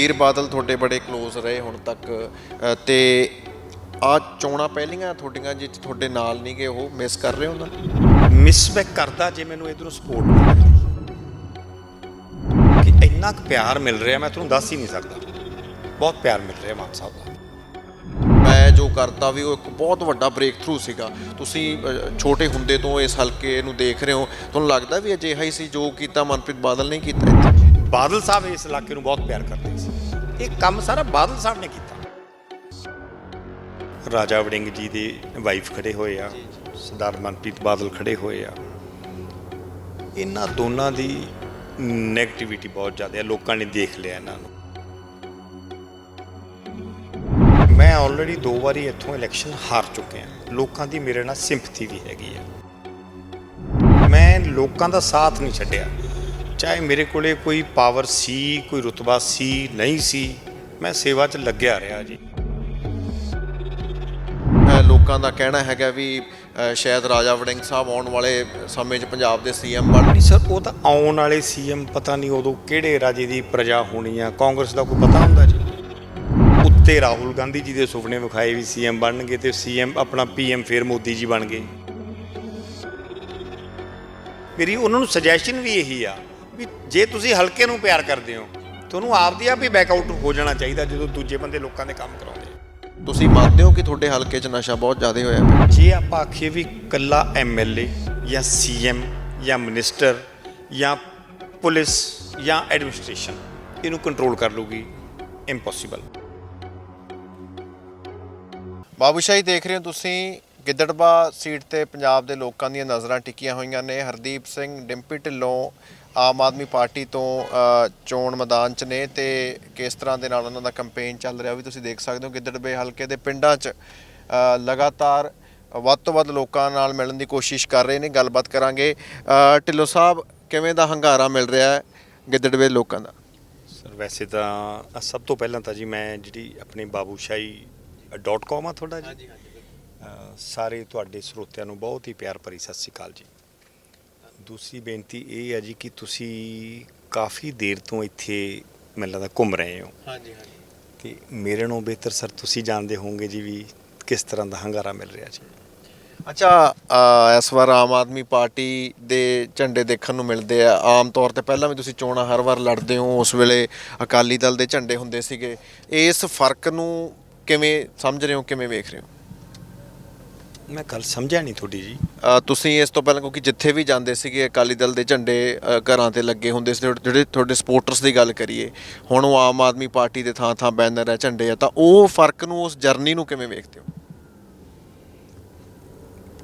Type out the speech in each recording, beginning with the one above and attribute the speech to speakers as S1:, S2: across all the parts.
S1: ਸੁਖਬੀਰ ਬਾਦਲ ਤੁਹਾਡੇ ਬੜੇ ক্লোਜ਼ ਰਹੇ ਹੁਣ ਤੱਕ ਤੇ ਆ ਚੋਣਾਂ ਪਹਿਲੀਆਂ ਤੁਹਾਡੀਆਂ ਜਿੱਥੇ ਤੁਹਾਡੇ ਨਾਲ ਨਹੀਂ ਗਏ ਉਹ ਮਿਸ ਕਰ ਰਹੇ ਹੋ ਨੂੰ?
S2: ਮਿਸ ਮੈਂ ਕਰਦਾ ਜੇ ਮੈਨੂੰ ਇਧਰੋਂ ਸਪੋਰਟ ਮਿਲਦੀ ਕਿ ਇੰਨਾ ਕੁ ਪਿਆਰ ਮਿਲ ਰਿਹਾ ਮੈਂ ਤੁਹਾਨੂੰ ਦੱਸ ਹੀ ਨਹੀਂ ਸਕਦਾ। ਬਹੁਤ ਪਿਆਰ ਮਿਲ ਰਿਹਾ ਮਾਨ ਸਾਹਿਬ ਦਾ।
S1: ਮੈਂ ਜੋ ਕਰਤਾ ਵੀ ਉਹ ਇੱਕ ਬਹੁਤ ਵੱਡਾ ਬ੍ਰੇਕ ਥਰੂ ਸੀਗਾ। ਤੁਸੀਂ ਛੋਟੇ ਹੁੰਦੇ ਤੋਂ ਇਸ ਹਲਕੇ ਨੂੰ ਦੇਖ ਰਹੇ ਹੋ। ਤੁਹਾਨੂੰ ਲੱਗਦਾ ਵੀ ਅਜਿਹਾ ਹੀ ਸੀ ਜੋ ਕੀਤਾ ਮਨਪ੍ਰੀਤ ਬਾਦਲ ਨੇ ਕੀਤਾ
S2: ਬਾਦਲ ਸਾਹਿਬ ਇਸ ਇਲਾਕੇ ਨੂੰ ਬਹੁਤ ਪਿਆਰ ਕਰਦੇ ਸੀ। ਇਹ ਕੰਮ ਸਾਰਾ ਬਾਦਲ ਸਾਹਿਬ ਨੇ ਕੀਤਾ। ਰਾਜਾ ਵੜਿੰਗ ਜੀ ਦੇ ਵਾਈਫ ਖੜੇ ਹੋਏ ਆ ਸਰਦਾਰ ਮਨਪ੍ਰੀਤ ਬਾਦਲ ਖੜੇ ਹੋਏ ਆ। ਇਹਨਾਂ ਦੋਨਾਂ ਦੀ 네ਗੇਟਿਵਿਟੀ ਬਹੁਤ ਜ਼ਿਆਦਾ ਹੈ ਲੋਕਾਂ ਨੇ ਦੇਖ ਲਿਆ ਇਹਨਾਂ ਨੂੰ। ਮੈਂ ਆਲਰੇਡੀ ਦੋ ਵਾਰੀ ਇੱਥੋਂ ਇਲੈਕਸ਼ਨ ਹਾਰ ਚੁੱਕਿਆ ਲੋਕਾਂ ਦੀ ਮੇਰੇ ਨਾਲ ਸਿੰਪਥੀ ਵੀ ਹੈਗੀ ਆ। ਮੈਂ ਲੋਕਾਂ ਦਾ ਸਾਥ ਨਹੀਂ ਛੱਡਿਆ। ਚਾਹੇ ਮੇਰੇ ਕੋਲੇ ਕੋਈ ਪਾਵਰ ਸੀ ਕੋਈ ਰੁਤਬਾ ਸੀ ਨਹੀਂ ਸੀ ਮੈਂ ਸੇਵਾ 'ਚ ਲੱਗਿਆ ਰਿਹਾ ਜੀ।
S1: ਲੋਕਾਂ ਦਾ ਕਹਿਣਾ ਹੈਗਾ ਵੀ ਸ਼ਾਇਦ ਰਾਜਾ ਵੜਿੰਗ ਸਾਹਿਬ ਆਉਣ ਵਾਲੇ ਸਮੇਂ 'ਚ ਪੰਜਾਬ ਦੇ ਸੀਐਮ ਬਣ
S2: ਨਹੀਂ ਸਰ ਉਹ ਤਾਂ ਆਉਣ ਵਾਲੇ ਸੀਐਮ ਪਤਾ ਨਹੀਂ ਉਦੋਂ ਕਿਹੜੇ ਰਾਜੇ ਦੀ ਪ੍ਰਜਾ ਹੋਣੀ ਆ ਕਾਂਗਰਸ ਦਾ ਕੋਈ ਪਤਾ ਹੁੰਦਾ ਜੀ? ਉੱਤੇ ਰਾਹੁਲ ਗਾਂਧੀ ਜੀ ਦੇ ਸੁਪਨੇ ਵਿਖਾਏ ਵੀ ਸੀਐਮ ਬਣਨਗੇ ਤੇ ਸੀਐਮ ਆਪਣਾ ਪੀਐਮ ਫੇਰ ਮੋਦੀ ਜੀ ਬਣ ਗਏ। ਮੇਰੀ ਉਹਨਾਂ ਨੂੰ ਸੁਜੈਸ਼ਨ ਵੀ ਇਹੀ ਆ ਵੀ ਜੇ ਤੁਸੀਂ ਹਲਕੇ ਨੂੰ ਪਿਆਰ ਕਰਦੇ ਹੋ ਤੁਹਾਨੂੰ ਆਪਦੀ ਆਪ ਹੀ ਬੈਕਆਊਟ ਹੋ ਜਾਣਾ ਚਾਹੀਦਾ ਜਦੋਂ ਦੂਜੇ ਬੰਦੇ ਲੋਕਾਂ ਦੇ ਕੰਮ ਕਰਾਉਂਦੇ।
S1: ਤੁਸੀਂ ਮੰਨਦੇ ਹੋ ਕਿ ਤੁਹਾਡੇ ਹਲਕੇ 'ਚ ਨਸ਼ਾ ਬਹੁਤ ਜ਼ਿਆਦਾ ਹੋਇਆ ਪਿਆ?
S2: ਜੇ ਆਪਾਂ ਆਖੀਏ ਵੀ ਕੱਲਾ ਐਮਐਲਏ ਜਾਂ ਸੀਐਮ ਜਾਂ ਮਿਨਿਸਟਰ ਜਾਂ ਪੁਲਿਸ ਜਾਂ ਐਡਮਿਨਿਸਟ੍ਰੇਸ਼ਨ ਇਹਨੂੰ ਕੰਟਰੋਲ ਕਰ ਲੂਗੀ ਇੰਪੋਸੀਬਲ
S1: ਬਾਬੂ ਸ਼ਾਹੀ ਦੇਖ ਰਹੇ ਹੋ ਤੁਸੀਂ ਗਿੱਦੜਬਾ ਸੀਟ ਤੇ ਪੰਜਾਬ ਦੇ ਲੋਕਾਂ ਦੀਆਂ ਨਜ਼ਰਾਂ ਟਿਕੀਆਂ ਹੋਈਆਂ ਨੇ। ਹਰਦੀਪ ਸਿੰਘ ਡਿੰਪੀ ਢਿੱਲੋਂ ਆਮ ਆਦਮੀ ਪਾਰਟੀ ਤੋਂ ਚੋਣ ਮੈਦਾਨ 'ਚ ਨੇ ਤੇ ਕਿਸ ਤਰ੍ਹਾਂ ਦੇ ਨਾਲ ਉਹਨਾਂ ਦਾ ਕੈਂਪੇਨ ਚੱਲ ਰਿਹਾ ਵੀ ਤੁਸੀਂ ਦੇਖ ਸਕਦੇ ਹੋ ਗਿੱਦੜਬੇ ਹਲਕੇ ਦੇ ਪਿੰਡਾਂ 'ਚ ਲਗਾਤਾਰ ਵੱਧ ਤੋਂ ਵੱਧ ਲੋਕਾਂ ਨਾਲ ਮਿਲਣ ਦੀ ਕੋਸ਼ਿਸ਼ ਕਰ ਰਹੇ ਨੇ ਗੱਲਬਾਤ ਕਰਾਂਗੇ। ਢਿੱਲੋਂ ਸਾਹਿਬ ਕਿਵੇਂ ਦਾ ਹੰਗਾਰਾ ਮਿਲ ਰਿਹਾ ਹੈ ਗਿੱਦੜਬੇ ਲੋਕਾਂ ਦਾ?
S2: ਸਰ ਵੈਸੇ ਤਾਂ ਸਭ ਤੋਂ ਪਹਿਲਾਂ ਤਾਂ ਜੀ ਮੈਂ ਜਿਹੜੀ ਆਪਣੀ ਬਾਬੂਸ਼ਾਹੀ.com ਆ ਤੁਹਾਡਾ ਜੀ। ਸਾਰੇ ਤੁਹਾਡੇ ਸਰੋਤਿਆਂ ਨੂੰ ਬਹੁਤ ਹੀ ਪਿਆਰ ਭਰੀ ਸਤਿ ਸ਼੍ਰੀ ਅਕਾਲ ਜੀ। ਦੂਸਰੀ ਬੇਨਤੀ ਇਹ ਹੈ ਜੀ ਕਿ ਤੁਸੀਂ ਕਾਫੀ ਦੇਰ ਤੋਂ ਇੱਥੇ ਮੈਨੂੰ ਲੱਗਦਾ ਘੁੰਮ ਰਹੇ ਹੋ।
S1: ਹਾਂਜੀ ਹਾਂਜੀ।
S2: ਤੇ ਮੇਰੇ ਨਾਲੋਂ ਬਿਹਤਰ ਸਰ ਤੁਸੀਂ ਜਾਣਦੇ ਹੋਵੋਗੇ ਜੀ ਵੀ ਕਿਸ ਤਰ੍ਹਾਂ ਦਾ ਹੰਗਾਰਾ ਮਿਲ ਰਿਹਾ ਜੀ।
S1: ਅੱਛਾ ਅ, ਇਸ ਵਾਰ ਆਮ ਆਦਮੀ ਪਾਰਟੀ ਦੇ ਝੰਡੇ ਦੇਖਣ ਨੂੰ ਮਿਲਦੇ ਆ। ਆਮ ਤੌਰ ਤੇ ਪਹਿਲਾਂ ਵੀ ਤੁਸੀਂ ਚੋਣਾਂ ਹਰ ਵਾਰ ਲੜਦੇ ਹੋ ਉਸ ਵੇਲੇ ਅਕਾਲੀ ਦਲ ਦੇ ਝੰਡੇ ਹੁੰਦੇ ਸੀਗੇ। ਇਸ ਫ਼ਰਕ ਨੂੰ ਕਿਵੇਂ ਸਮਝ ਰਹੇ ਹੋ ਕਿਵੇਂ ਵੇਖ ਰਹੇ ਹੋ?
S2: ਮੈਂ ਗੱਲ ਸਮਝਿਆ ਨਹੀਂ ਤੁਹਾਡੀ ਜੀ।
S1: ਅ, ਤੁਸੀਂ ਇਸ ਤੋਂ ਪਹਿਲਾਂ ਕਿਉਂਕਿ ਜਿੱਥੇ ਵੀ ਜਾਂਦੇ ਸੀਗੇ ਅਕਾਲੀ ਦਲ ਦੇ ਝੰਡੇ ਅ, ਘਰਾਂ ਤੇ ਲੱਗੇ ਹੁੰਦੇ ਸੀ ਜਿਹੜੇ- ਜਿਹੜੇ ਤੁਹਾਡੇ ਸਪੋਰਟਰਸ ਦੀ ਗੱਲ ਕਰੀਏ ਹੁਣ ਉਹ ਆਮ ਆਦਮੀ ਪਾਰਟੀ ਦੇ ਥਾਂ ਥਾਂ ਬੈਨਰ ਹੈ ਝੰਡੇ ਆ ਤਾਂ ਉਹ ਫ਼ਰਕ ਨੂੰ ਉਸ ਜਰਨੀ ਨੂੰ ਕਿਵੇਂ ਵੇਖਦੇ ਹੋ?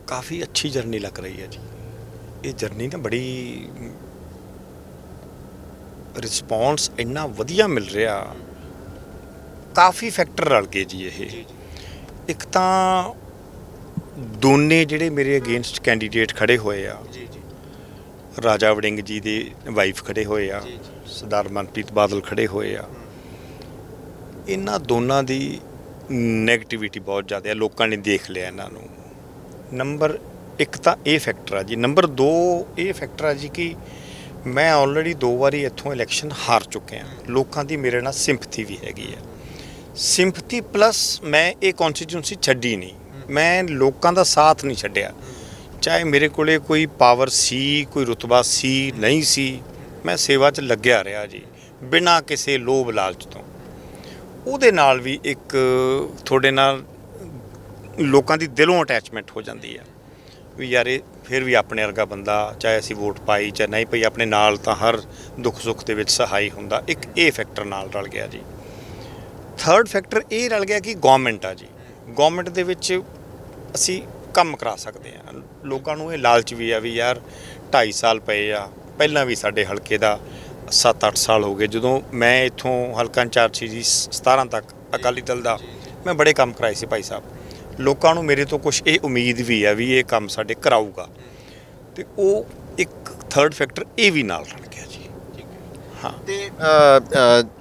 S2: ਕਾਫੀ ਅੱਛੀ ਜਰਨੀ ਲੱਗ ਰਹੀ ਹੈ ਜੀ। ਇਹ ਜਰਨੀ ਨਾ ਬੜੀ ਰਿਸਪੌਂਸ ਇੰਨਾ ਵਧੀਆ ਮਿਲ ਰਿਹਾ। ਕਾਫੀ ਫੈਕਟਰ ਰਲ ਗਏ ਜੀ ਇਹ। ਇੱਕ ਤਾਂ ਦੋਨੇ ਜਿਹੜੇ ਮੇਰੇ ਅਗੇਂਸਟ ਕੈਂਡੀਡੇਟ ਖੜੇ ਹੋਏ ਆ।
S1: ਜੀ ਜੀ।
S2: ਰਾਜਾ ਵੜਿੰਗ ਜੀ ਦੇ ਵਾਈਫ ਖੜੇ ਹੋਏ ਆ। ਸਰਦਾਰ ਮਨਪ੍ਰੀਤ ਬਾਦਲ ਖੜੇ ਹੋਏ ਆ। ਇਹਨਾਂ ਦੋਨਾਂ ਦੀ 네ਗੇਟਿਵਿਟੀ ਬਹੁਤ ਜ਼ਿਆਦਾ ਹੈ ਲੋਕਾਂ ਨੇ ਦੇਖ ਲਿਆ ਇਹਨਾਂ ਨੂੰ। ਨੰਬਰ 1 ਤਾਂ ਇਹ ਫੈਕਟਰ ਆ ਜੀ। ਨੰਬਰ 2 ਇਹ ਫੈਕਟਰ ਆ ਜੀ ਕਿ ਮੈਂ ਆਲਰੇਡੀ ਦੋ ਵਾਰੀ ਇੱਥੋਂ ਇਲੈਕਸ਼ਨ ਹਾਰ ਚੁੱਕਿਆ। ਲੋਕਾਂ ਦੀ ਮੇਰੇ ਨਾਲ ਸਿੰਪਥੀ ਵੀ ਹੈਗੀ ਆ। ਸਿੰਪਥੀ ਪਲੱਸ ਮੈਂ ਇਹ ਕਨਸਟੀਟਿਊਂਸੀ ਛੱਡੀ ਨਹੀਂ। ਮੈਂ ਲੋਕਾਂ ਦਾ ਸਾਥ ਨਹੀਂ ਛੱਡਿਆ। ਚਾਹੇ ਮੇਰੇ ਕੋਲੇ ਕੋਈ ਪਾਵਰ ਸੀ, ਕੋਈ ਰੁਤਬਾ ਸੀ, ਨਹੀਂ ਸੀ, ਮੈਂ ਸੇਵਾ 'ਚ ਲੱਗਿਆ ਰਿਹਾ ਜੀ, ਬਿਨਾਂ ਕਿਸੇ ਲੋਭ ਲਾਲਚ ਤੋਂ। ਉਹਦੇ ਨਾਲ ਵੀ ਇੱਕ ਤੁਹਾਡੇ ਨਾਲ ਲੋਕਾਂ ਦੀ ਦਿਲੋਂ ਅਟੈਚਮੈਂਟ ਹੋ ਜਾਂਦੀ ਆ, ਵੀ ਯਾਰ ਇਹ ਫਿਰ ਵੀ ਆਪਣੇ ਵਰਗਾ ਬੰਦਾ, ਚਾਹੇ ਅਸੀਂ ਵੋਟ ਪਾਈ, ਚਾਹੇ ਨਹੀਂ ਪਈ, ਆਪਣੇ ਨਾਲ ਤਾਂ ਹਰ ਦੁੱਖ ਸੁੱਖ ਦੇ ਵਿੱਚ ਸਹਾਈ ਹੁੰਦਾ, ਇੱਕ ਇਹ ਫੈਕਟਰ ਨਾਲ ਰਲ ਗਿਆ ਜੀ। ਥਰਡ ਫੈਕਟਰ ਇਹ ਰਲ ਗਿਆ ਕਿ ਗਵਰਨਮੈਂਟ ਆ ਜੀ। ਗਵਰਨਮੈਂਟ ਦੇ ਵਿੱਚ ਅਸੀਂ ਕੰਮ ਕਰਾ ਸਕਦੇ ਆ ਲੋਕਾਂ ਨੂੰ ਇਹ ਲਾਲਚ ਵੀ ਆ ਵੀ ਯਾਰ 2.5 ਸਾਲ ਪਏ ਆ ਪਹਿਲਾਂ ਵੀ ਸਾਡੇ ਹਲਕੇ ਦਾ 7-8 ਸਾਲ ਹੋ ਗਏ। ਜਦੋਂ ਮੈਂ ਇੱਥੋਂ ਹਲਕਾ ਇੰਚਾਰਜ ਸੀ ਜੀ 17 ਤੱਕ ਅਕਾਲੀ ਦਲ ਦਾ ਮੈਂ ਬੜੇ ਕੰਮ ਕਰਾਏ ਸੀ ਭਾਈ ਸਾਹਿਬ। ਲੋਕਾਂ ਨੂੰ ਮੇਰੇ ਤੋਂ ਕੁਝ ਇਹ ਉਮੀਦ ਵੀ ਆ ਵੀ ਇਹ ਕੰਮ ਸਾਡੇ ਕਰਾਊਗਾ। ਤੇ ਉਹ ਇੱਕ ਥਰਡ ਫੈਕਟਰ ਇਹ ਵੀ ਨਾਲ ਰਲ ਗਿਆ। ਹਾਂ।
S1: ਤੇ ਅ,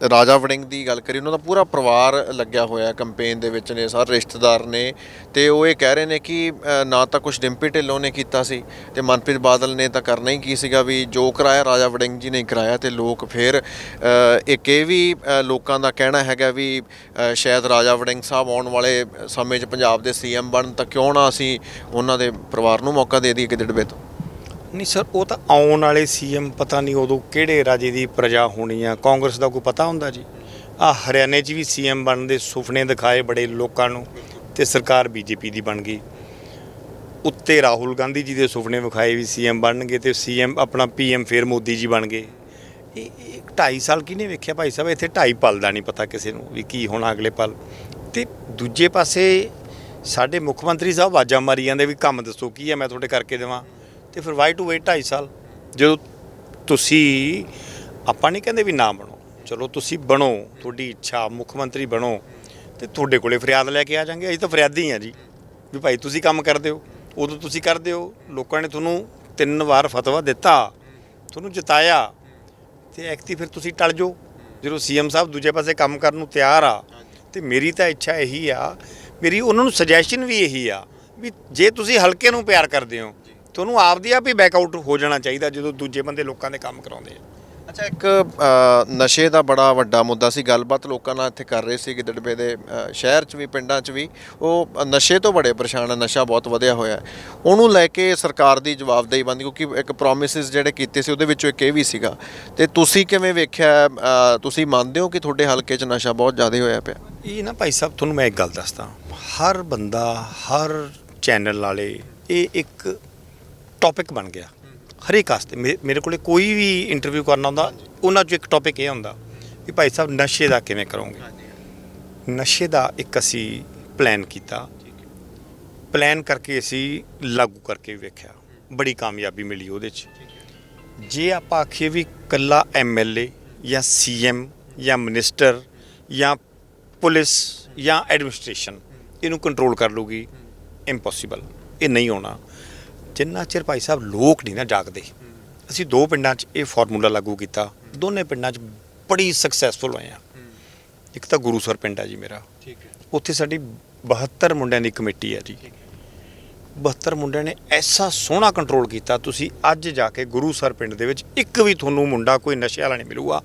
S1: ਅ, ਰਾਜਾ ਵੜਿੰਗ ਦੀ ਗੱਲ ਕਰੀ ਉਹਨਾਂ ਦਾ ਪੂਰਾ ਪਰਿਵਾਰ ਲੱਗਿਆ ਹੋਇਆ ਕੈਂਪੇਨ ਦੇ ਵਿੱਚ ਨੇ ਸਾਰੇ ਰਿਸ਼ਤੇਦਾਰ ਨੇ। ਤੇ ਉਹ ਇਹ ਕਹਿ ਰਹੇ ਨੇ ਕਿ ਅ, ਨਾ ਤਾਂ ਕੁਝ ਡਿੰਪੀ ਢਿੱਲੋਂ ਨੇ ਕੀਤਾ ਸੀ ਤੇ ਮਨਪ੍ਰੀਤ ਬਾਦਲ ਨੇ ਤਾਂ ਕਰਨਾ ਹੀ ਕੀ ਸੀਗਾ ਵੀ ਜੋ ਕਰਾਇਆ ਰਾਜਾ ਵੜਿੰਗ ਜੀ ਨੇ ਕਰਾਇਆ ਤੇ ਲੋਕ ਫਿਰ ਅ, ਇੱਕ ਇਹ ਵੀ ਅ, ਲੋਕਾਂ ਦਾ ਕਹਿਣਾ ਹੈਗਾ ਵੀ ਅ, ਸ਼ਾਇਦ ਰਾਜਾ ਵੜਿੰਗ ਸਾਹਿਬ ਆਉਣ ਵਾਲੇ ਸਮੇਂ 'ਚ ਪੰਜਾਬ ਦੇ ਸੀਐਮ ਬਣਨ ਤਾਂ ਕਿਉਂ ਨਾ ਅਸੀਂ ਉਹਨਾਂ ਦੇ ਪਰਿਵਾਰ ਨੂੰ ਮੌਕਾ ਦੇ ਦਈਏ ਗਿੱਦੜਵੇ ਤੋਂ।
S2: ਨਹੀਂ ਸਰ, ਉਹ ਤਾਂ ਆਉਣ ਵਾਲੇ ਸੀਐਮ ਪਤਾ ਨਹੀਂ ਉਦੋਂ ਕਿਹੜੇ ਰਾਜੇ ਦੀ ਪ੍ਰਜਾ ਹੋਣੀ ਆ, ਕਾਂਗਰਸ ਦਾ ਕੋਈ ਪਤਾ ਹੁੰਦਾ ਜੀ? ਆ ਹਰਿਆਣੇ 'ਚ ਵੀ ਸੀਐਮ ਬਣਨ ਦੇ ਸੁਪਨੇ ਦਿਖਾਏ ਬੜੇ ਲੋਕਾਂ ਨੂੰ ਤੇ ਸਰਕਾਰ ਬੀਜੇਪੀ ਦੀ ਬਣ ਗਈ। ਉੱਤੇ ਰਾਹੁਲ ਗਾਂਧੀ ਜੀ ਦੇ ਸੁਪਨੇ ਵਿਖਾਏ ਵੀ ਸੀਐਮ ਬਣਨਗੇ ਤੇ ਸੀਐਮ ਆਪਣਾ ਪੀਐਮ ਫਿਰ ਮੋਦੀ ਜੀ ਬਣ ਗਏ। ਇਹ ਇਹ 2.5 ਸਾਲ ਕਿਹਨੇ ਵੇਖਿਆ ਭਾਈ ਸਾਹਿਬ? ਇੱਥੇ 2.5 ਪਲ ਦਾ ਨਹੀਂ ਪਤਾ ਕਿਸੇ ਨੂੰ ਵੀ ਕੀ ਹੋਣਾ ਅਗਲੇ ਪਲ। ਤੇ ਦੂਜੇ ਪਾਸੇ ਸਾਡੇ ਮੁੱਖ ਮੰਤਰੀ ਸਾਹਿਬ ਆਵਾਜ਼ਾਂ ਮਾਰੀ ਜਾਂਦੇ ਵੀ ਕੰਮ ਦੱਸੋ ਕੀ ਹੈ ਮੈਂ ਤੁਹਾਡੇ ਕਰਕੇ ਦੇਵਾਂ। ਤੇ ਫਿਰ ਵਾਈ ਟੂ ਵੇਟ 2.5 ਸਾਲ। ਜਦੋਂ ਤੁਸੀਂ, ਆਪਾਂ ਨਹੀਂ ਕਹਿੰਦੇ ਵੀ ਨਾ ਬਣੋ। ਚਲੋ ਤੁਸੀਂ ਬਣੋ, ਤੁਹਾਡੀ ਇੱਛਾ, ਮੁੱਖ ਮੰਤਰੀ ਬਣੋ, ਤੇ ਤੁਹਾਡੇ ਕੋਲੇ ਫਰਿਆਦ ਲੈ ਕੇ ਆ ਜਾਾਂਗੇ। ਅਸੀਂ ਤਾਂ ਫਰਿਆਦੀ ਆ ਜੀ। ਵੀ ਭਾਈ ਤੁਸੀਂ ਕੰਮ ਕਰਦੇ ਹੋ, ਉਦੋਂ ਤੁਸੀਂ ਕਰਦੇ ਹੋ। ਲੋਕਾਂ ਨੇ ਤੁਹਾਨੂੰ ਤਿੰਨ ਵਾਰ ਫਤਵਾ ਦਿੱਤਾ, ਤੁਹਾਨੂੰ ਜਿਤਾਇਆ, ਤੇ ਐਕਤੀ ਫਿਰ ਤੁਸੀਂ ਟਲ ਜਾਓ। ਜਦੋਂ ਸੀਐਮ ਸਾਹਿਬ ਦੂਜੇ ਪਾਸੇ ਕੰਮ ਕਰਨ ਨੂੰ ਤਿਆਰ ਆ, ਤੇ ਮੇਰੀ ਤਾਂ ਇੱਛਾ ਇਹੀ ਆ, ਮੇਰੀ ਉਹਨਾਂ ਨੂੰ ਸੁਜੈਸ਼ਨ ਵੀ ਇਹੀ ਆ, ਵੀ ਜੇ ਤੁਸੀਂ ਹਲਕੇ ਨੂੰ ਪਿਆਰ ਕਰਦੇ ਹੋ ਤੁਹਾਨੂੰ ਆਪਦੀ ਆਪ ਹੀ ਬੈਕਆਊਟ ਹੋ ਜਾਣਾ ਚਾਹੀਦਾ ਜਦੋਂ ਦੂਜੇ ਬੰਦੇ ਲੋਕਾਂ ਦੇ ਕੰਮ ਕਰਾਉਂਦੇ ਆ।
S1: ਅੱਛਾ ਇੱਕ ਅ, ਨਸ਼ੇ ਦਾ ਬੜਾ ਵੱਡਾ ਮੁੱਦਾ ਸੀ ਗੱਲਬਾਤ ਲੋਕਾਂ ਨਾਲ ਇੱਥੇ ਕਰ ਰਹੇ ਸੀ ਗਿੱਦੜਵੇ ਦੇ ਅ, ਸ਼ਹਿਰ 'ਚ ਵੀ ਪਿੰਡਾਂ 'ਚ ਵੀ। ਉਹ ਨਸ਼ੇ ਤੋਂ ਬੜੇ ਪਰੇਸ਼ਾਨ ਆ ਨਸ਼ਾ ਬਹੁਤ ਵਧਿਆ ਹੋਇਆ। ਹੈ। ਉਹਨੂੰ ਲੈ ਕੇ ਸਰਕਾਰ ਦੀ ਜਵਾਬਦੇਹੀ ਬੰਦੀ ਕਿਉਂਕਿ ਇੱਕ ਪ੍ਰੋਮਿਸਸ ਜਿਹੜੇ ਕੀਤੇ ਸੀ ਉਹਦੇ ਵਿੱਚੋਂ ਇੱਕ ਇਹ ਵੀ ਸੀਗਾ। ਤੇ ਤੁਸੀਂ ਕਿਵੇਂ ਵੇਖਿਆ ਅ, ਤੁਸੀਂ ਮੰਨਦੇ ਹੋ ਕਿ ਤੁਹਾਡੇ ਹਲਕੇ 'ਚ ਨਸ਼ਾ ਬਹੁਤ ਜ਼ਿਆਦਾ ਹੋਇਆ ਪਿਆ?
S2: ਇਹ ਨਾ ਭਾਈ ਸਾਹਿਬ ਤੁਹਾਨੂੰ ਮੈਂ ਇੱਕ ਗੱਲ ਦੱਸਦਾ। ਹਰ ਬੰਦਾ ਹਰ ਚੈਨਲ ਵਾਲੇ ਇਹ ਇੱਕ ਟੌਪਿਕ ਬਣ ਗਿਆ। ਹਰੇਕ ਵਾਸਤੇ। ਮੇ- ਮੇਰੇ ਕੋਲੇ ਕੋਈ ਵੀ ਇੰਟਰਵਿਊ ਕਰਨਾ ਹੁੰਦਾ, ਉਹਨਾਂ 'ਚੋਂ ਇੱਕ ਟੌਪਿਕ ਇਹ ਹੁੰਦਾ ਵੀ ਭਾਈ ਸਾਹਿਬ, ਨਸ਼ੇ ਦਾ ਕਿਵੇਂ ਕਰੋਗੇ? ਨਸ਼ੇ ਦਾ ਇੱਕ ਅਸੀਂ ਪਲਾਨ ਕੀਤਾ। ਪਲਾਨ ਕਰਕੇ ਅਸੀਂ ਲਾਗੂ ਕਰਕੇ ਵੇਖਿਆ। ਬੜੀ ਕਾਮਯਾਬੀ ਮਿਲੀ ਉਹਦੇ 'ਚ। ਜੇ ਆਪਾਂ ਆਖੀਏ ਵੀ ਕੱਲਾ ਐਮਐਲਏ ਜਾਂ ਸੀਐਮ ਜਾਂ ਮਿਨਿਸਟਰ ਜਾਂ ਪੁਲਿਸ ਜਾਂ ਐਡਮਿਨਿਸਟ੍ਰੇਸ਼ਨ ਇਹਨੂੰ ਕੰਟਰੋਲ ਕਰ ਲੂਗੀ ਇੰਪੋਸੀਬਲ ਇਹ ਨਹੀਂ ਹੋਣਾ। ਜਿੰਨਾ ਚਿਰ ਭਾਈ ਸਾਹਿਬ ਲੋਕ ਨਹੀਂ ਨਾ ਜਾਗਦੇ ਅਸੀਂ ਦੋ ਪਿੰਡਾਂ 'ਚ ਇਹ ਫਾਰਮੂਲਾ ਲਾਗੂ ਕੀਤਾ। ਦੋਨੇ ਪਿੰਡਾਂ 'ਚ ਬੜੀ ਸਕਸੈਸਫੁਲ ਹੋਏ ਆ। ਇੱਕ ਤਾਂ ਗੁਰੂਸਰ ਪਿੰਡ ਹੈ ਜੀ ਮੇਰਾ।
S1: ਠੀਕ ਹੈ।
S2: ਉੱਥੇ ਸਾਡੀ 72 ਮੁੰਡਿਆਂ ਦੀ ਕਮੇਟੀ ਹੈ ਜੀ। 72 ਮੁੰਡਿਆਂ ਨੇ ਐਸਾ ਸੋਹਣਾ ਕੰਟਰੋਲ ਕੀਤਾ ਤੁਸੀਂ ਅੱਜ ਜਾ ਕੇ ਗੁਰੂਸਰ ਪਿੰਡ ਦੇ ਵਿੱਚ ਇੱਕ ਵੀ ਤੁਹਾਨੂੰ ਮੁੰਡਾ ਕੋਈ ਨਸ਼ੇ ਵਾਲਾ ਨਹੀਂ ਮਿਲੂਗਾ